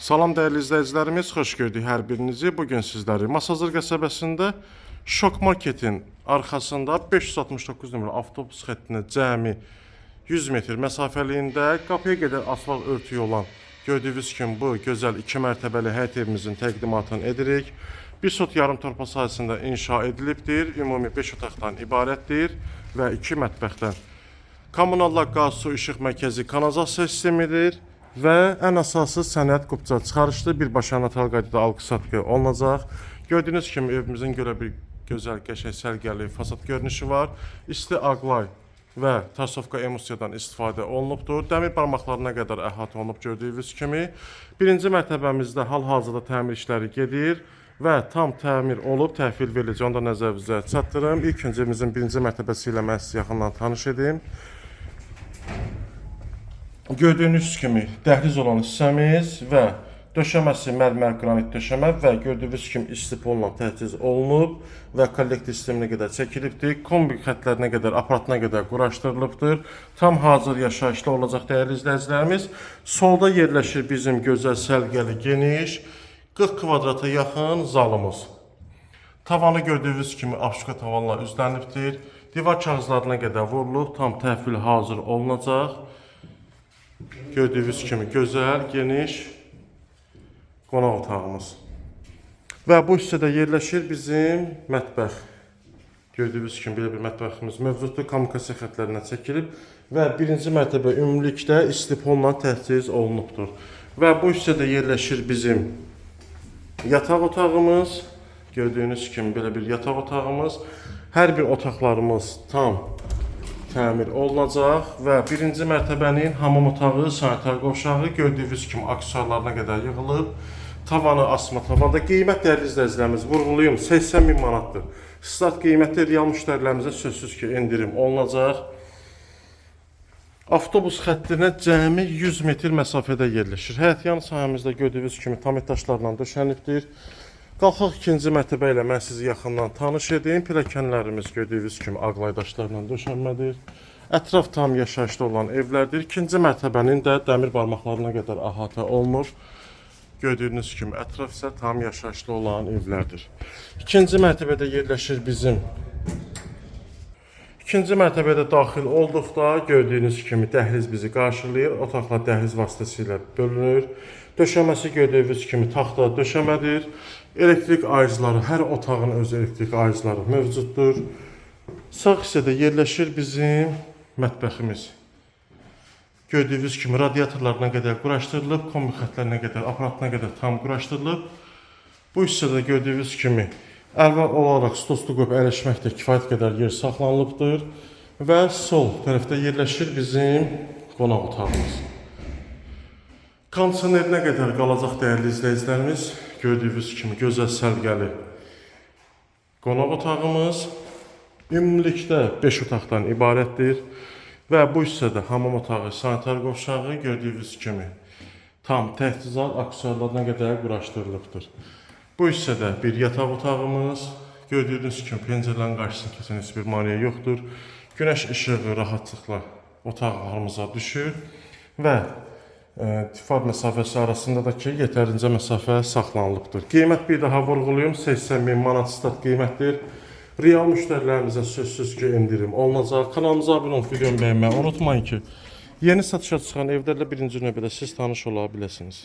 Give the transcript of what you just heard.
Salam dəyərli izləyicilərimiz, xoş gördük hər birinizi. Bu gün sizləri Masazır qəsəbəsində Şok Marketin arxasında 569 nömrə avtobus xəttinə cəmi 100 metr məsafəliyində qapıya qədər asfalt örtüyü olan gördüyünüz kimi bu gözəl 2 mərtəbəli həyət evimizin təqdimatını edirik. Bir sot yarım torpa sahəsində inşa edilibdir. Ümumi 5 otaqdan ibarətdir və 2 mətbəxdən. Kommunallar qaz, su, işıq mərkəzi kanalizasiya sistemidir və ən əsası sənəd qubca çıxarışlı birbaşa natal qaydada alqı-satqı olunacaq. Gördüyünüz kimi evimizin görə bir gözəl, qəşəng, sərgəli fasad görünüşü var. İsti aqlay və tarsovka emulsiyadan istifadə olunubdur. Dəmir barmaqlarına qədər əhatə olunub gördüyünüz kimi. Birinci mərtəbəmizdə hal-hazırda təmir işləri gedir və tam təmir olub təhvil veriləcək. Onu da nəzərinizə çatdırım. İlk öncə evimizin birinci mərtəbəsi ilə mən sizi yaxından tanış edim. Gördüyünüz kimi dəhliz olan hissəmiz və döşəməsi mərmər qranit döşəmə və gördüyünüz kimi istipolla təchiz olunub və kollektiv sisteminə qədər çəkilibdir. Kombi xətlərinə qədər, aparatına qədər quraşdırılıbdır. Tam hazır yaşayışlı olacaq dəyərli izləyicilərimiz. Solda yerləşir bizim gözəl sərgəli geniş 40 kvadrata yaxın zalımız. Tavanı gördüyünüz kimi apşuka tavanla üzlənibdir. Divar kağızlarına qədər vurulub, tam təhvil hazır olunacaq. Gördüyünüz kimi gözəl, geniş qonaq otağımız. Və bu hissədə yerləşir bizim mətbəx. Gördüyünüz kimi belə bir mətbəximiz mövcuddur. Kommunikasiya xətlərindən çəkilib və birinci mərtəbə ümumilikdə istiponla təchiz olunubdur. Və bu hissədə yerləşir bizim yataq otağımız. Gördüyünüz kimi belə bir yataq otağımız. Hər bir otaqlarımız tam təmir olunacaq və birinci mərtəbənin hamam otağı, sanitar qovşağı gördüyünüz kimi aksesuarlarına qədər yığılıb. Tavanı asma tavanda qiymət dəyərli izləyicilərimiz vurğulayım 80 min manatdır. Start qiyməti real müştərilərimizə sözsüz ki endirim olunacaq. Avtobus xəttinə cəmi 100 metr məsafədə yerləşir. Həyətyan sahəmizdə gördüyünüz kimi tam etaşlarla döşənibdir. Qalxaq ikinci mərtəbə ilə mən sizi yaxından tanış edeyim. Pilləkənlərimiz gördüyünüz kimi ağlay daşlarla döşənmədir. Ətraf tam yaşayışlı olan evlərdir. İkinci mərtəbənin də dəmir barmaqlarına qədər əhatə olunur. Gördüyünüz kimi ətraf isə tam yaşayışlı olan evlərdir. İkinci mərtəbədə yerləşir bizim İkinci mərtəbədə daxil olduqda gördüyünüz kimi dəhliz bizi qarşılayır. Otaqlar dəhliz vasitəsilə bölünür. Döşəməsi gördüyünüz kimi taxta döşəmədir. Elektrik ayızları, hər otağın öz elektrik ayızları mövcuddur. Sağ hissədə yerləşir bizim mətbəximiz. Gördüyünüz kimi radiatorlarına qədər quraşdırılıb, kombi xətlərinə qədər, aparatına qədər tam quraşdırılıb. Bu hissədə gördüyünüz kimi əvvəl olaraq stolstu qoyub əyləşməkdə kifayət qədər yer saxlanılıbdır və sol tərəfdə yerləşir bizim qonaq otağımız. Kondisionerinə qədər qalacaq dəyərli izləyicilərimiz. Gördüyünüz kimi gözəl sərgəli qonaq otağımız ümumilikdə 5 otaqdan ibarətdir və bu hissədə hamam otağı, sanitar qovşağı gördüyünüz kimi tam təchizat aksesuarlarına qədər quraşdırılıbdır. Bu hissədə bir yataq otağımız, gördüyünüz kimi pəncərələrin qarşısını kəsən heç bir maneə yoxdur. Günəş işığı rahatlıqla otaqlarımıza düşür və tifad məsafəsi arasında da ki, yetərincə məsafə saxlanılıbdır. Qiymət bir daha vurğulayım, 80 min manat start qiymətdir. Real müştərilərimizə sözsüz ki, endirim olunacaq. Kanalımıza abunə olub videomu bəyənməyi unutmayın ki, yeni satışa çıxan evlərlə birinci növbədə siz tanış ola biləsiniz.